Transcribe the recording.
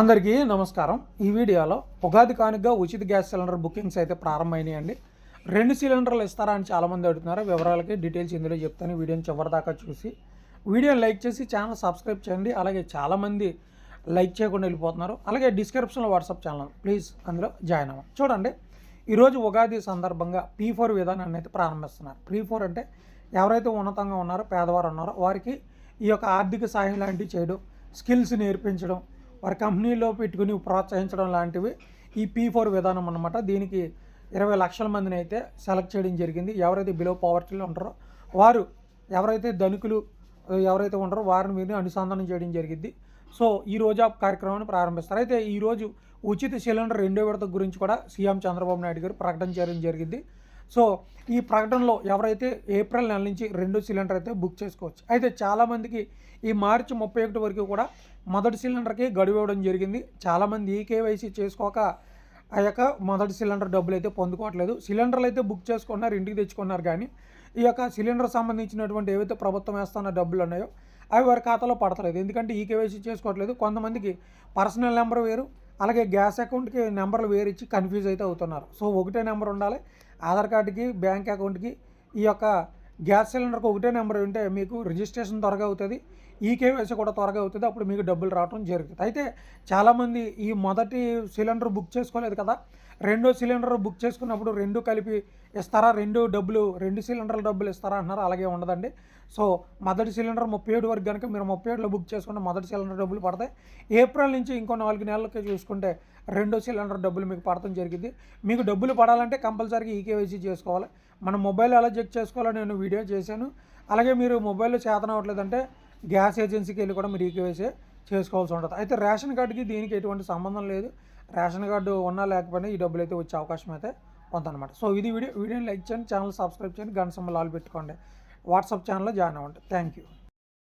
అందరికీ నమస్కారం. ఈ వీడియోలో ఉగాది కానుకగా ఉచిత గ్యాస్ సిలిండర్ బుకింగ్స్ అయితే ప్రారంభమైనాయండి. రెండు సిలిండర్లు ఇస్తారా అని చాలామంది అడుగుతున్నారు. వివరాలకి డీటెయిల్స్ ఇందులో చెప్తాను. వీడియోని చివరి దాకా చూసి వీడియోని లైక్ చేసి ఛానల్ సబ్స్క్రైబ్ చేయండి. అలాగే చాలామంది లైక్ చేయకుండా వెళ్ళిపోతున్నారు. అలాగే డిస్క్రిప్షన్లో వాట్సాప్ ఛానల్. ప్లీజ్ అందులో జాయిన్ అవ్వండి. చూడండి ఈరోజు ఉగాది సందర్భంగా పీ ఫోర్ విధానాన్ని అయితే ప్రారంభిస్తున్నారు. పీ ఫోర్ అంటే ఎవరైతే ఉన్నతంగా ఉన్నారో పేదవారు ఉన్నారో వారికి ఈ యొక్క ఆర్థిక సహాయం లాంటివి చేయడం స్కిల్స్ నేర్పించడం వారి కంపెనీలో పెట్టుకుని ప్రోత్సహించడం లాంటివి ఈ పీ ఫోర్ విధానం అనమాట దీనికి ఇరవై లక్షల మందిని అయితే సెలెక్ట్ చేయడం జరిగింది. ఎవరైతే బిలో పావర్టీలో ఉంటారో వారు ఎవరైతే ధనికులు ఎవరైతే ఉంటారో వారిని మీరు అనుసంధానం చేయడం జరిగింది. సో ఈ రోజు ఆ కార్యక్రమాన్ని ప్రారంభిస్తారు. అయితే ఈరోజు ఉచిత సిలిండర్ రెండో విడత గురించి కూడా సీఎం చంద్రబాబు నాయుడు గారు ప్రకటన చేయడం జరిగింది. సో ఈ ప్రకటనలో ఎవరైతే ఏప్రిల్ నెల నుంచి రెండో సిలిండర్ అయితే బుక్ చేసుకోవచ్చు. అయితే చాలామందికి ఈ మార్చి ముప్పై ఒకటి వరకు కూడా మొదటి సిలిండర్కి గడువు ఇవ్వడం జరిగింది. చాలామంది ఈ కేవైసీ చేసుకోక ఆ యొక్క మొదటి సిలిండర్ డబ్బులు అయితే పొందుకోవట్లేదు. సిలిండర్లు అయితే బుక్ చేసుకున్నారు ఇంటికి తెచ్చుకున్నారు కానీ ఈ యొక్క సిలిండర్ సంబంధించినటువంటి ఏవైతే ప్రభుత్వం వేస్తున్న డబ్బులు ఉన్నాయో అవి వారి ఖాతాలో పడతలేదు. ఎందుకంటే ఈ కేవైసీ చేసుకోవట్లేదు. కొంతమందికి పర్సనల్ నెంబర్ వేరు అలాగే గ్యాస్ అకౌంట్కి నెంబర్లు వేరు ఇచ్చి కన్ఫ్యూజ్ అయితే అవుతున్నారు. సో ఒకటే నెంబర్ ఉండాలి. ఆధార్ కార్డుకి బ్యాంక్ అకౌంట్కి ఈ యొక్క గ్యాస్ సిలిండర్కి ఒకటే నెంబర్ ఉంటే మీకు రిజిస్ట్రేషన్ త్వరగా అవుతుంది ఈ కేవైసీ కూడా త్వరగా అవుతుంది అప్పుడు మీకు డబ్బులు రావడం జరుగుతుంది. అయితే చాలామంది ఈ మొదటి సిలిండర్ బుక్ చేసుకోలేదు కదా రెండో సిలిండర్ బుక్ చేసుకున్నప్పుడు రెండు కలిపి ఇస్తారా? రెండు డబ్బులు రెండు సిలిండర్ల డబ్బులు ఇస్తారా అంటున్నారు. అలాగే ఉండదండి. సో మొదటి సిలిండర్ ముప్పై ఏడు వరకు కనుక మీరు ముప్పై ఏడులో బుక్ చేసుకుంటే మొదటి సిలిండర్ డబ్బులు పడతాయి. ఏప్రిల్ నుంచి ఇంకో నాలుగు నెలలకి చూసుకుంటే రెండో సిలిండర్ డబ్బులు మీకు పడటం జరిగింది. మీకు డబ్బులు పడాలంటే కంపల్సరీగా ఈకేవైసీ చేసుకోవాలి. మన మొబైల్ ఎలా చెక్ చేసుకోవాలో నేను వీడియో చేశాను. అలాగే మీరు మొబైల్లో చేతన అవ్వట్లేదంటే గ్యాస్ ఏజెన్సీకి వెళ్ళి కూడా మీరు ఈకేవైసీ చేసుకోవాల్సి ఉంటుంది. అయితే రేషన్ కార్డుకి దీనికి ఎటువంటి సంబంధం లేదు. రేషన్ కార్డు ఉన్నా లేకపోయినా ఈ డబ్బులు అయితే వచ్చే అవకాశం అయితే ఉందన్నమాట. సో ఇది వీడియో వీడియోని లైక్ చేయండి ఛానల్ సబ్స్క్రైబ్ చేయండి గంట సింబల్ ఆల్ పెట్టుకోండి. వాట్సాప్ ఛానల్లో జాయిన్ అవ్వండి. Thank you.